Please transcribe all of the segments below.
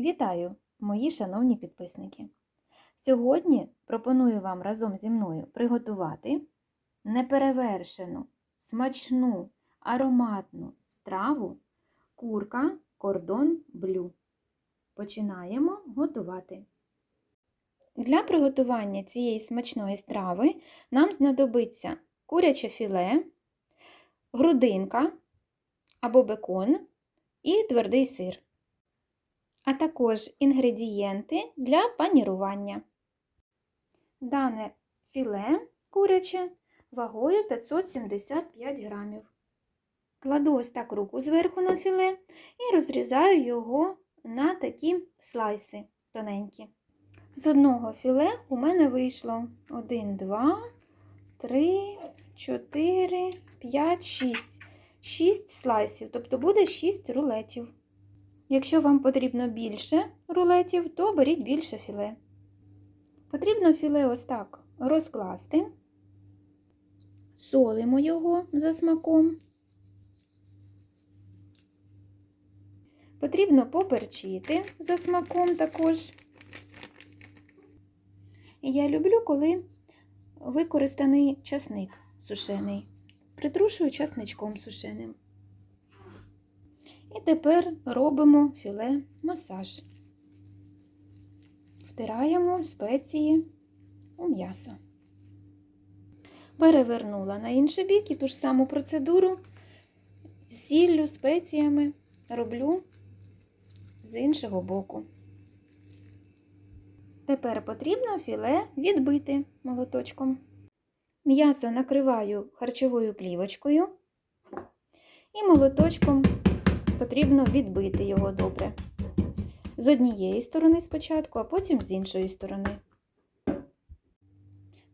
Вітаю, мої шановні підписники! Сьогодні пропоную вам разом зі мною приготувати неперевершену, смачну, ароматну страву курка кордон блю. Починаємо готувати. Для приготування цієї смачної страви нам знадобиться куряче філе, грудинка або бекон і твердий сир а також інгредієнти для панірування. Дане філе куряче вагою 575 грамів. Кладу ось так руку зверху на філе і розрізаю його на такі слайси тоненькі. З одного філе у мене вийшло 1, 2, 3, 4, 5, 6. 6 слайсів, тобто буде 6 рулетів. Якщо вам потрібно більше рулетів, то беріть більше філе. Потрібно філе ось так розкласти, солимо його за смаком. Потрібно поперчити за смаком також. Я люблю, коли використаний часник сушений. Притрушую часничком сушеним. І тепер робимо філе масаж. Втираємо спеції у м'ясо. Перевернула на інший бік і ту ж саму процедуру з сіллю, спеціями роблю з іншого боку. Тепер потрібно філе відбити молоточком. М'ясо накриваю харчовою плівочкою і молоточком потрібно відбити його добре. З однієї сторони спочатку, а потім з іншої сторони.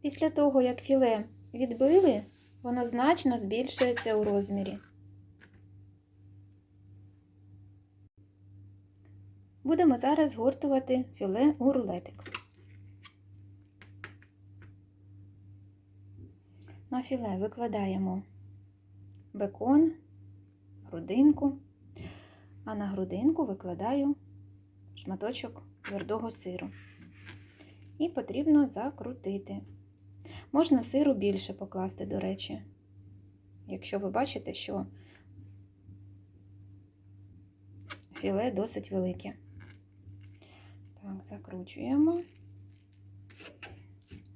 Після того, як філе відбили, воно значно збільшується у розмірі. Будемо зараз згортувати філе у рулетик. На філе викладаємо бекон, грудинку а на грудинку викладаю шматочок твердого сиру. І потрібно закрутити. Можна сиру більше покласти, до речі, якщо ви бачите, що філе досить велике. Так, закручуємо.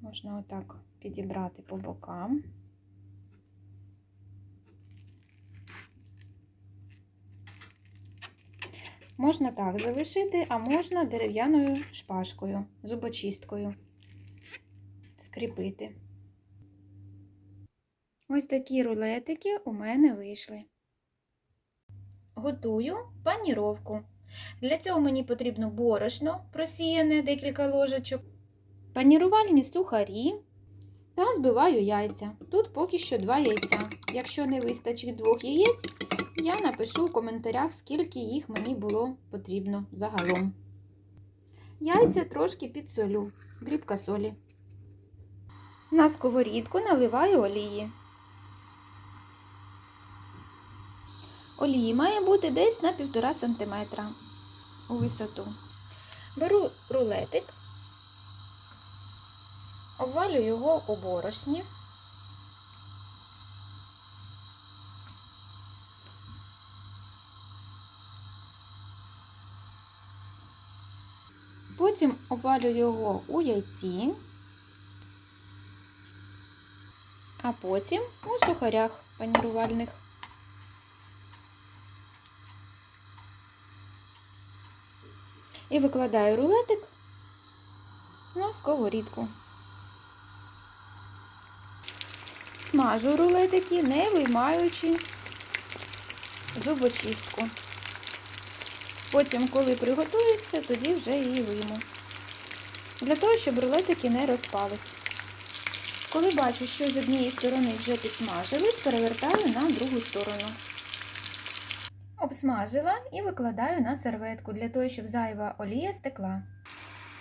Можна отак підібрати по бокам. Можна так залишити, а можна дерев'яною шпажкою, зубочисткою скріпити. Ось такі рулетики у мене вийшли. Готую паніровку. Для цього мені потрібно борошно, просіяне декілька ложечок, панірувальні сухарі та збиваю яйця. Тут поки що два яйця. Якщо не вистачить двох яєць, я напишу в коментарях, скільки їх мені було потрібно загалом. Яйця трошки підсолю, дрібка солі. На сковорідку наливаю олії. Олії має бути десь на 1,5 см у висоту. Беру рулетик, обвалю його у борошні. Потім обвалю його у яйці, а потім у сухарях панірувальних. І викладаю рулетик на сковорідку. Смажу рулетики, не виймаючи зубочистку. Потім, коли приготується, тоді вже її вийму. Для того, щоб рулетики не розпались. Коли бачу, що з однієї сторони вже підсмажились, перевертаю на другу сторону. Обсмажила і викладаю на серветку, для того, щоб зайва олія стекла.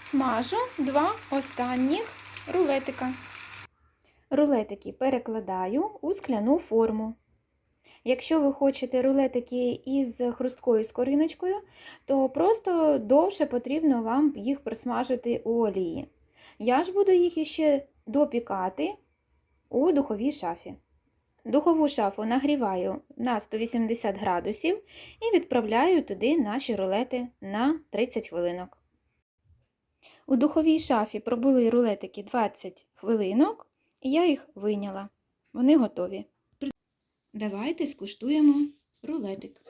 Смажу два останніх рулетика. Рулетики перекладаю у скляну форму. Якщо ви хочете рулетики із хрусткою скориночкою, то просто довше потрібно вам їх просмажити у олії. Я ж буду їх іще допікати у духовій шафі. Духову шафу нагріваю на 180 градусів і відправляю туди наші рулети на 30 хвилинок. У духовій шафі пробули рулетики 20 хвилинок, і я їх вийняла. Вони готові. Давайте скуштуємо рулетик.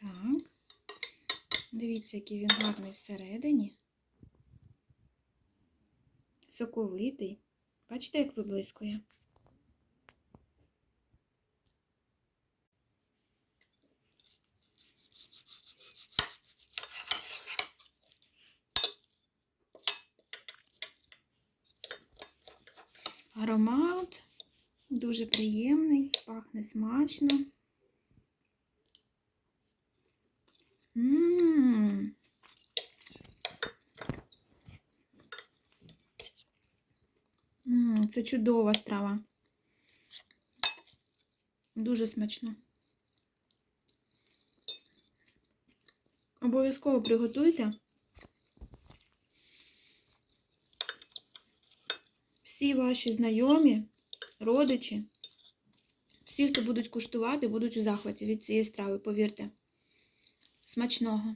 Так. Дивіться, який він гарний всередині. Соковитий. Бачите, як виблискує? Аромат дуже приємний, пахне смачно. Мм. М, Це чудова страва. Дуже смачно. Обов'язково приготуйте. Всі ваші знайомі, родичі, всі, хто будуть куштувати, будуть у захваті від цієї страви, повірте. Смачного!